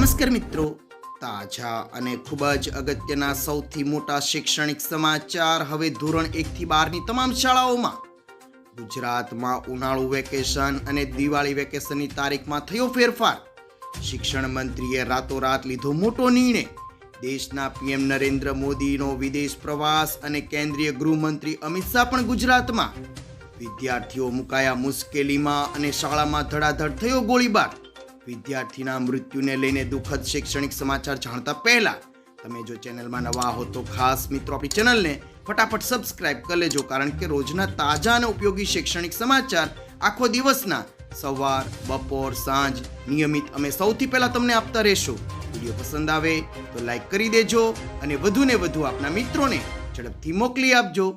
નમસ્કાર મિત્રો. તાજા અને ખૂબ જ અગત્યના સૌથી મોટા શૈક્ષણિક સમાચાર હવે ધોરણ એકથી બારની તમામ શાળાઓમાં. ગુજરાતમાં ઉનાળુ વેકેશન અને દિવાળી વેકેશનની તારીખમાં થયો ફેરફાર. શિક્ષણ મંત્રીએ રાતોરાત લીધો મોટો નિર્ણય. દેશના પીએમ નરેન્દ્ર મોદીનો વિદેશ પ્રવાસ અને કેન્દ્રીય ગૃહમંત્રી અમિત શાહ પણ ગુજરાતમાં. વિદ્યાર્થીઓ મુકાયા મુશ્કેલીમાં અને શાળામાં ધડાધડ થયો ગોળીબાર. વિદ્યાર્થીના મૃત્યુને લઈને દુઃખદ શૈક્ષણિક સમાચાર જાણતા પહેલા તમે જો ચેનલમાં નવા હો તો ખાસ મિત્રો આપણી ચેનલને ફટાફટ સબસ્ક્રાઇબ કરી લેજો, કારણ કે રોજના તાજા અને ઉપયોગી શૈક્ષણિક સમાચાર આખો દિવસના સવાર, બપોર, સાંજ નિયમિત અમે સૌથી પહેલા તમને આપતા રહેશું. વીડિયો પસંદ આવે તો લાઈક કરી દેજો અને વધુને વધુ આપના મિત્રોને ઝડપથી મોકલી આપજો.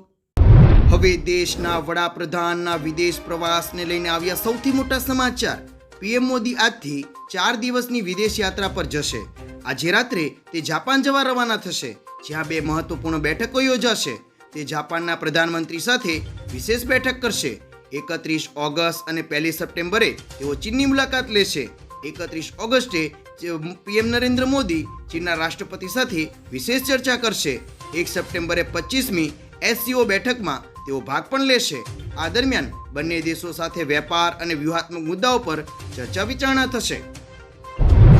હવે દેશના વડાપ્રધાનના વિદેશ પ્રવાસને લઈને આવ્યા સૌથી મોટા સમાચાર. પીએમ મોદી આજથી ચાર દિવસની વિદેશ યાત્રા પર જશે. આજે રાત્રે તે જાપાન જવા રવાના થશે, જ્યાં બે મહત્વપૂર્ણ બેઠકો યોજાશે. તે જાપાનના પ્રધાનમંત્રી સાથે વિશેષ બેઠક કરશે. એકત્રીસ ઓગસ્ટ અને પહેલી સપ્ટેમ્બરે તેઓ ચીનની મુલાકાત લેશે. એકત્રીસ ઓગસ્ટે પીએમ નરેન્દ્ર મોદી ચીનના રાષ્ટ્રપતિ સાથે વિશેષ ચર્ચા કરશે. એક સપ્ટેમ્બરે પચીસમી એસસીઓ બેઠકમાં તેઓ ભાગ પણ લેશે. આ દરમિયાન બંને દેશો સાથે વેપાર અને વ્યૂહાત્મક મુદ્દાઓ પર ચર્ચા વિચારણા થશે.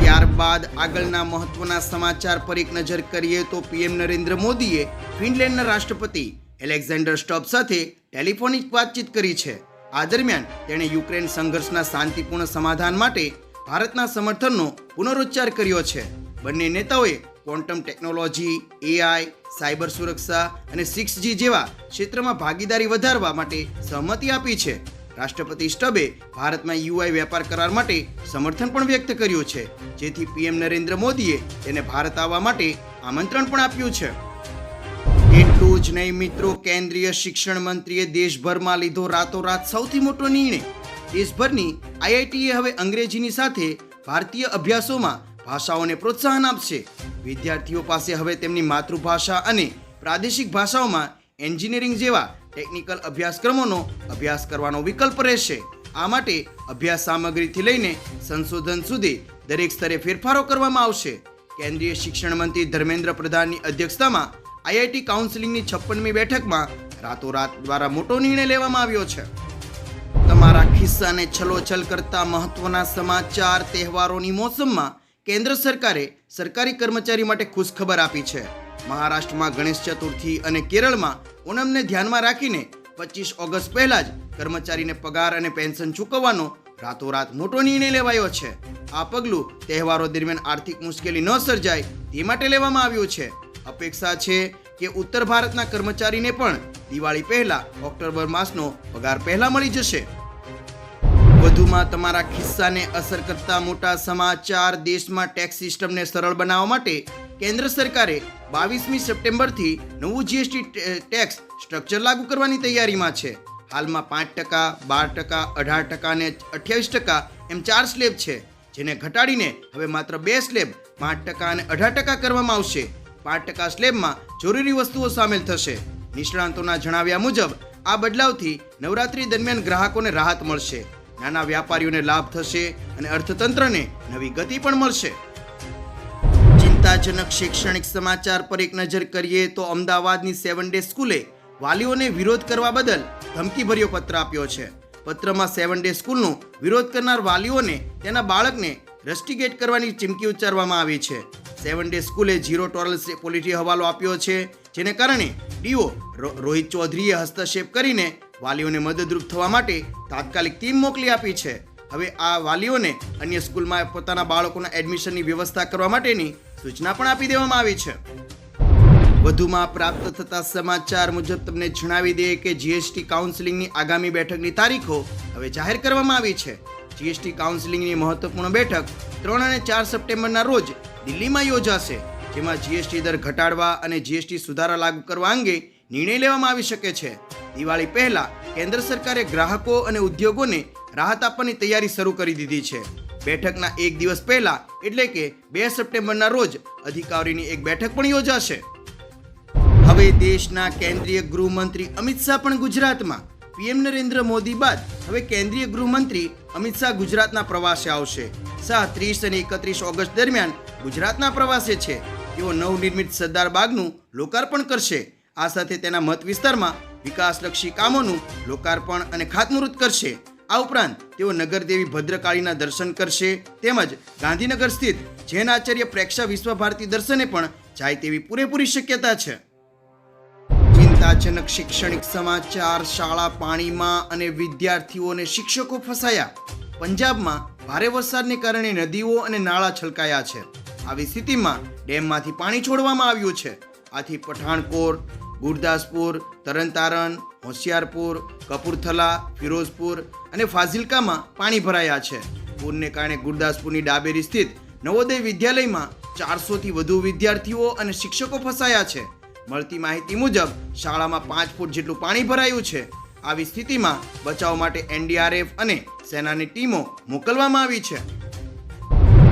ત્યારબાદ આગળના મહત્વના સમાચાર પર એક નજર કરીએ તો પીએમ નરેન્દ્ર મોદીએ ફિનલેન્ડના રાષ્ટ્રપતિ એલેક્ઝાન્ડર સ્ટોપ સાથે ટેલિફોનિક વાતચીત કરી છે. આ દરમિયાન તેણે યુક્રેન સંઘર્ષના શાંતિપૂર્ણ સમાધાન માટે ભારતના સમર્થનનો પુનરોચ્ચાર કર્યો છે. બંને નેતાઓએ ક્વોન્ટમ ટેકનોલોજી એઆઈ સાયબર સુરક્ષા અને સિક્સ જી જેવા ક્ષેત્રમાં ભાગીદારી વધારવા માટે સહમતિ આપી છે. રાષ્ટ્રપતિ સ્ટબે ભારતમાં યુઆઈ વેપાર કરાર માટે સમર્થન પણ વ્યક્ત કર્યું છે. જેથી પીએમ નરેન્દ્ર મોદીએ તેને ભારત આવવા માટે આમંત્રણ પણ આપ્યું છે. એટલું જ નહીં મિત્રો, કેન્દ્રીય શિક્ષણ મંત્રીએ દેશભરમાં લીધો રાતોરાત સૌથી મોટો નિર્ણય. દેશભરની આઈઆઈટીએ હવે અંગ્રેજીની સાથે ભારતીય અભ્યાસોમાં ભાષાઓને પ્રોત્સાહન આપશે. વિદ્યાર્થીઓ પાસે હવે તેમની માતૃભાષા અને પ્રાદેશિક ભાષાઓમાં એન્જિનિયરિંગ જેવા ટેકનિકલ અભ્યાસક્રમોનો અભ્યાસ કરવાનો વિકલ્પ રહેશે. આ માટે અભ્યાસ સામગ્રીથી લઈને સંશોધન સુધી દરેક સ્તરે ફેરફારો કરવામાં આવશે. કેન્દ્રીય શિક્ષણ મંત્રી ધર્મેન્દ્ર પ્રધાનની અધ્યક્ષતામાં આઈઆઈટી કાઉન્સિલિંગની છપ્પનમી બેઠકમાં રાતોરાત દ્વારા મોટો નિર્ણય લેવામાં આવ્યો છે. તમારા ખિસ્સાને છલોછલ કરતા મહત્વના સમાચાર, તહેવારોની મોસમમાં કેન્દ્ર સરકારે સરકારી કર્મચારી માટે ખુશખબર આપી છે. મહારાષ્ટ્રમાં ગણેશ ચતુર્થી અને કેરળમાં ઓનમને ધ્યાનમાં રાખીને પચીસ ઓગસ્ટ પહેલા જ કર્મચારીને પગાર અને પેન્શન ચૂકવવાનો રાતોરાત મોટો નિર્ણય લેવાયો છે. આ પગલું તહેવારો દરમિયાન આર્થિક મુશ્કેલી ન સર્જાય તે માટે લેવામાં આવ્યું છે. અપેક્ષા છે કે ઉત્તર ભારતના કર્મચારીને પણ દિવાળી પહેલા ઓક્ટોબર માસનો પગાર પહેલા મળી જશે. વધુમાં તમારા ખિસ્સાને અસર કરતા મોટા સમાચાર દેશમાં ટેક્સ સિસ્ટમને સરળ બનાવવા માટે કેન્દ્ર સરકારે બાવીસમી સપ્ટેમ્બરથી નવું જીએસટી ટેક્સ સ્ટ્રક્ચર લાગુ કરવાની તૈયારીમાં છે. હાલમાં પાંચ ટકા, બાર ટકા, અઢાર ટકા અને અઠ્યાવીસ ટકા એમ ચાર સ્લેબ છે, જેને ઘટાડીને હવે માત્ર બે સ્લેબ, પાંચ ટકા અને અઢાર ટકા કરવામાં આવશે. પાંચ ટકા સ્લેબમાં જરૂરી વસ્તુઓ સામેલ થશે. નિષ્ણાંતોના જણાવ્યા મુજબ, આ બદલાવથી નવરાત્રી દરમિયાન ગ્રાહકોને રાહત મળશે. નાના વ્યાપારીઓને લાભ થશે અને અર્થતંત્રને નવી ગતિ પણ મળશે. ચિંતાજનક શૈક્ષણિક સમાચાર પર એક નજર કરીએ તો અમદાવાદની સેવન ડે સ્કૂલે વાલીઓને વિરોધ કરવા બદલ ધમકીભર્યો પત્ર આપ્યો છે. પત્રમાં સેવન ડે સ્કૂલનો વિરોધ કરનાર વાલીઓને તેના બાળકને રસ્ટિગેટ કરવાની ચીમકી ઉચ્ચારવામાં આવી છે. સેવન ડે સ્કૂલે ઝીરો ટોલરન્સ પોલિસી હવાલો આપ્યો છે, જેને કારણે ડીઓ રોહિત ચૌધરીએ હસ્તક્ષેપ કરીને વાલીઓને મદદરૂપ થવા માટે તાત્કાલિક ટીમ મોકલી આપી છે. હવે આ વાલીઓને અન્ય સ્કૂલમાં પોતાના બાળકોના એડમિશનની વ્યવસ્થા કરવા માટેની સૂચના પણ આપી દેવામાં આવી છે. વધુમાં પ્રાપ્ત થતા સમાચાર મુજબ તમને જણાવી દઈએ કે જીએસટી કાઉન્સિલિંગની આગામી બેઠકની તારીખો હવે જાહેર કરવામાં આવી છે. જીએસટી કાઉન્સિલિંગની મહત્વપૂર્ણ બેઠક ત્રણ અને ચાર સપ્ટેમ્બરના રોજ દિલ્હીમાં યોજાશે, જેમાં જીએસટી દર ઘટાડવા અને જીએસટી સુધારા લાગુ કરવા અંગે નિર્ણય લેવામાં આવી શકે છે. દિવાળી પહેલા કેન્દ્ર સરકારે ગ્રાહકો અને ઉદ્યોગોને રાહત આપવાની તૈયારી શરૂ કરી દીધી છે. બેઠકના એક દિવસ પહેલા, એટલે કે બે સપ્ટેમ્બરના રોજ, અધિકારીની એક બેઠક પણ યોજાશે. હવે દેશના કેન્દ્રીય ગૃહમંત્રી અમિત શાહ પણ ગુજરાતમાં. પીએમ નરેન્દ્ર મોદી બાદ હવે કેન્દ્રીય ગૃહમંત્રી અમિત શાહ ગુજરાતના પ્રવાસે આવશે. શાહ ત્રીસ અને એકત્રીસ ઓગસ્ટ દરમિયાન ગુજરાતના પ્રવાસે છે. તેઓ નવનિર્મિત સરદાર બાગનું લોકાર્પણ કરશે. આ સાથે તેના મત વિસ્તારમાં વિકાસલક્ષી કામોનું લોકાર્પણ અને ખાતમુહૂર્ત કરશે. આ ઉપરાંત તેઓ નગરદેવી ભદ્રકાળીના દર્શન કરશે તેમજ ગાંધીનગર સ્થિત જૈન આચાર્ય પ્રેક્ષા વિશ્વ ભારતી દર્શને પણ જાય તેવી પૂરેપૂરી શક્યતા છે. ચિંતાજનક શૈક્ષણિક સમાચાર શાળા પાણીમાં અને વિદ્યાર્થીઓ અને શિક્ષકો ફસાયા. પંજાબમાં ભારે વરસાદને કારણે નદીઓ અને નાળા છલકાયા છે. આવી સ્થિતિમાં ડેમમાંથી પાણી છોડવામાં આવ્યું છે. આથી પઠાણકોટ ગુરદાસપુર, તરણતારણ, હોશિયારપુર, કપૂરથલા, ફિરોઝપુર અને ફાઝિલકામાં પાણી ભરાયા છે. પૂરને કારણે ગુરદાસપુરની ડાબેરી સ્થિત નવોદય વિદ્યાલયમાં ચારસોથી વધુ વિદ્યાર્થીઓ અને શિક્ષકો ફસાયા છે. મળતી માહિતી મુજબ, શાળામાં પાંચ ફૂટ જેટલું પાણી ભરાયું છે. આવી સ્થિતિમાં બચાવ માટે એનડીઆરએફ અને સેનાની ટીમો મોકલવામાં આવી છે.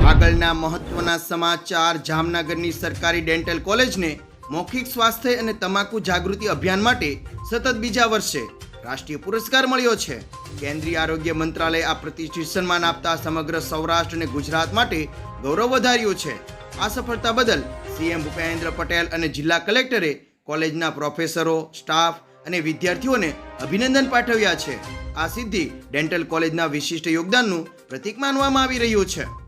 આગળના મહત્વના સમાચાર જામનગરની સરકારી ડેન્ટલ કોલેજને મૌખિક સ્વાસ્થ્ય અને તમાકુ જાગૃતિ અભિયાન માટે સતત બીજા વર્ષે રાષ્ટ્રીય પુરસ્કાર મળ્યો છે. કેન્દ્રીય આરોગ્ય મંત્રાલય આ પ્રતિષ્ઠિત સન્માન આપતા સમગ્ર સૌરાષ્ટ્ર અને ગુજરાત માટે ગૌરવ વધાર્યું છે. આ સફળતા બદલ સીએમ ભૂપેન્દ્ર પટેલ અને જિલ્લા કલેક્ટરે કોલેજના પ્રોફેસરો, સ્ટાફ અને વિદ્યાર્થીઓને અભિનંદન પાઠવ્યા છે. આ સિદ્ધિ ડેન્ટલ કોલેજના વિશિષ્ટ યોગદાનનું પ્રતીક માનવામાં આવી રહ્યું છે.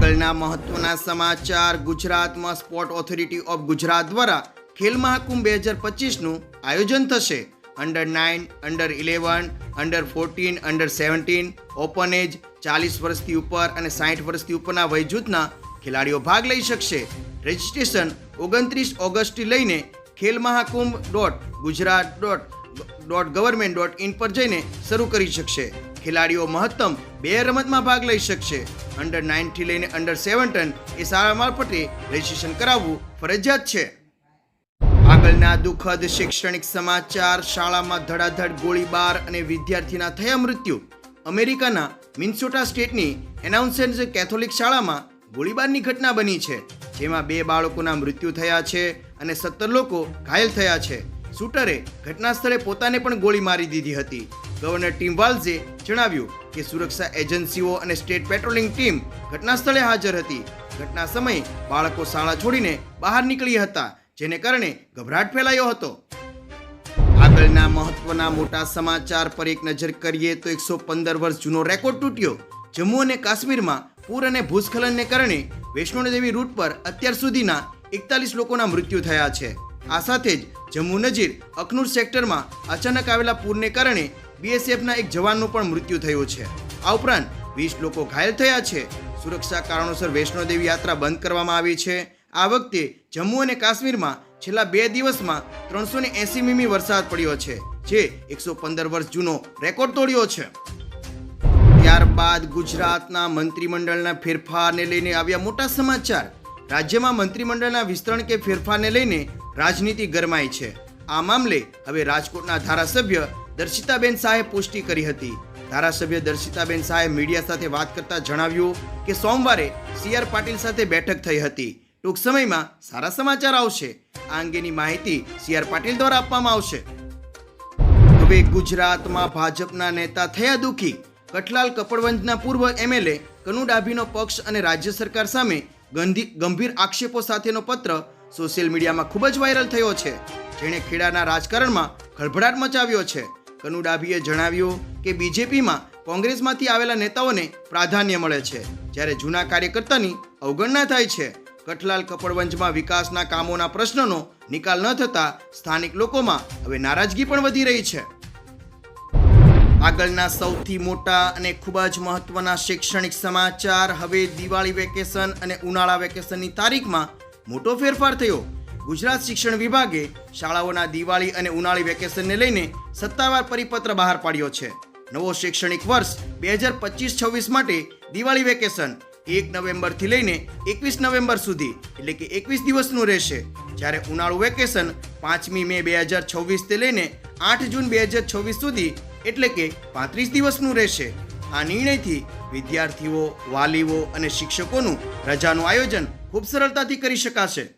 આગળના મહત્વના સમાચાર. ગુજરાતમાં સ્પોર્ટ ઓથોરિટી ઓફ ગુજરાત દ્વારા ખેલ મહાકુંભ બે હજાર પચીસનું આયોજન થશે. Under nine under eleven under fourteen under seventeen open age ચાલીસ વર્ષથી ઉપર અને સાઠ વર્ષથી ઉપરના વય જૂથના ખેલાડીઓ ભાગ લઈ શકશે. રજિસ્ટ્રેશન ઓગણત્રીસ ઓગસ્ટથી લઈને Khel Mahakumbh dot Gujarat dot dot government dot in પર જઈને શરૂ કરી શકશે. ખેલાડીઓ મહત્તમ બે રમતમાં ભાગ લઈ શકશે. અંડર નાઇનથી લઈને અંડર સેવન્ટન એ શાળા મારફતે રજીસ્ટ્રેશન કરાવવું ફરજિયાત છે. આગળના દુઃખદ શૈક્ષણિક સમાચાર, શાળામાં ધડાધડ, ગોળીબાર અને વિદ્યાર્થીના થયા મૃત્યુ. અમેરિકાના મિન્સોટા સ્ટેટની એનાઉન્સેન્સ કેથોલિક શાળામાં ગોળીબારની ઘટના બની છે, જેમાં બે બાળકોના મૃત્યુ થયા છે અને સત્તર લોકો ઘાયલ થયા છે. શૂટરે ઘટના સ્થળે પોતાને પણ ગોળી મારી દીધી હતી. ગવર્નર ટીમ વાલ્ઝે જણાવ્યું કે સુરક્ષા એજન્સીઓ અને સ્ટેટ પેટ્રોલિંગ ટીમ ઘટના સ્થળે હાજર હતી. ઘટના સમયે બાળકો શાળા છોડીને બહાર નીકળ્યા હતા, જેને કારણે ગભરાટ ફેલાયો હતો. આગળના મહત્વના મોટા સમાચાર પર એક નજર કરીએ તો એકસો પંદર વર્ષ જૂનો રેકોર્ડ તૂટ્યો. જમ્મુ અને કાશ્મીરમાં પૂર અને ભૂસ્ખલનને કારણે વૈષ્ણોદેવી રૂટ પર અત્યાર સુધીના એકતાલીસ લોકોના મૃત્યુ થયા છે. આ સાથે જ જમ્મુ નજીર અખનૂર સેક્ટરમાં અચાનક આવેલા પૂરને કારણે બીએસએફના એક જવાનનું પણ મૃત્યુ થયું છે. આ ઉપરાંત વીસ લોકો ઘાયલ થયા છે. સુરક્ષા કારણોસર વૈષ્ણોદેવી યાત્રા બંધ કરવામાં આવી છે. આ વખતે જમ્મુ અને કાશ્મીરમાં છેલ્લા બે દિવસમાં ત્રણસો ને એસી મીમી વરસાદ પડ્યો છે, જે એકસો પંદર વર્ષ જૂનો રેકોર્ડ તોડ્યો છે. ત્યારબાદ ગુજરાતના મંત્રીમંડળના ફેરફારને લઈને આવ્યા મોટા સમાચાર. રાજ્યમાં મંત્રીમંડળના વિસ્તરણ કે ફેરફારને લઈને રાજનીતિ ગરમાઈ છે. આ મામલે હવે રાજકોટના ધારાસભ્ય દર્શિતાબેન શાહે પુષ્ટિ કરી હતી. ધારાસભ્ય દર્શિતાબેન શાહે મીડિયા સાથે વાત કરતા જણાવ્યું કે સોમવારે સી આર પાટીલ સાથે બેઠક થઈ હતી. ટૂંક સમયમાં સારા સમાચાર આવશે. આ અંગેની માહિતી સી આર પાટીલ દ્વારા આપવામાં આવશે. હવે ગુજરાતમાં ભાજપના નેતા થયા દુઃખી. કઠલાલ કપડવંજના પૂર્વ એમએલએ કનુ ડાભીનો પક્ષ અને રાજ્ય સરકાર સામે ગંધી, ગંભીર આક્ષેપો સાથેનો પત્ર સોશિયલ મીડિયામાં ખૂબ જ વાયરલ થયો છે. જેણે ખેડાના રાજકારણમાં ખળભળાટ મચાવ્યો છે. કનુ ડાભીએ જણાવ્યું કે બીજેપીમાં કોંગ્રેસમાંથી આવેલા નેતાઓને પ્રાધાન્ય મળે છે. જ્યારે જૂના કાર્યકર્તાની અવગણના થાય છે, કઠલાલ કપડવંજમાં વિકાસના કામોના પ્રશ્નનો નિકાલ ન થતા સ્થાનિક લોકોમાં હવે નારાજગી પણ વધી રહી છે. આગળના સૌથી મોટા અને ખૂબ જ મહત્વના શૈક્ષણિક સમાચાર હવે દિવાળી વેકેશન અને ઉનાળા વેકેશનની તારીખમાં મોટો ફેરફાર થયો. ગુજરાત શિક્ષણ વિભાગે શાળાઓના દિવાળી અને ઉનાળી વેકેશનને લઈને સત્તાવાર પરિપત્ર બહાર પાડ્યો છે. નવો શૈક્ષણિક વર્ષ બે હજાર પચીસ છવ્વીસ માટે દિવાળી વેકેશન એક નવેમ્બરથી લઈને એકવીસ નવેમ્બર સુધી, એટલે કે એકવીસ દિવસનું રહેશે. જ્યારે ઉનાળુ વેકેશન પાંચમી મે બે હજાર છવ્વીસથી લઈને આઠ જૂન બે હજાર છવ્વીસ સુધી, એટલે કે પાંત્રીસ દિવસનું રહેશે. આ નિર્ણયથી વિદ્યાર્થીઓ, વાલીઓ અને શિક્ષકોનું રજાનું આયોજન ખૂબ સરળતાથી કરી શકાશે.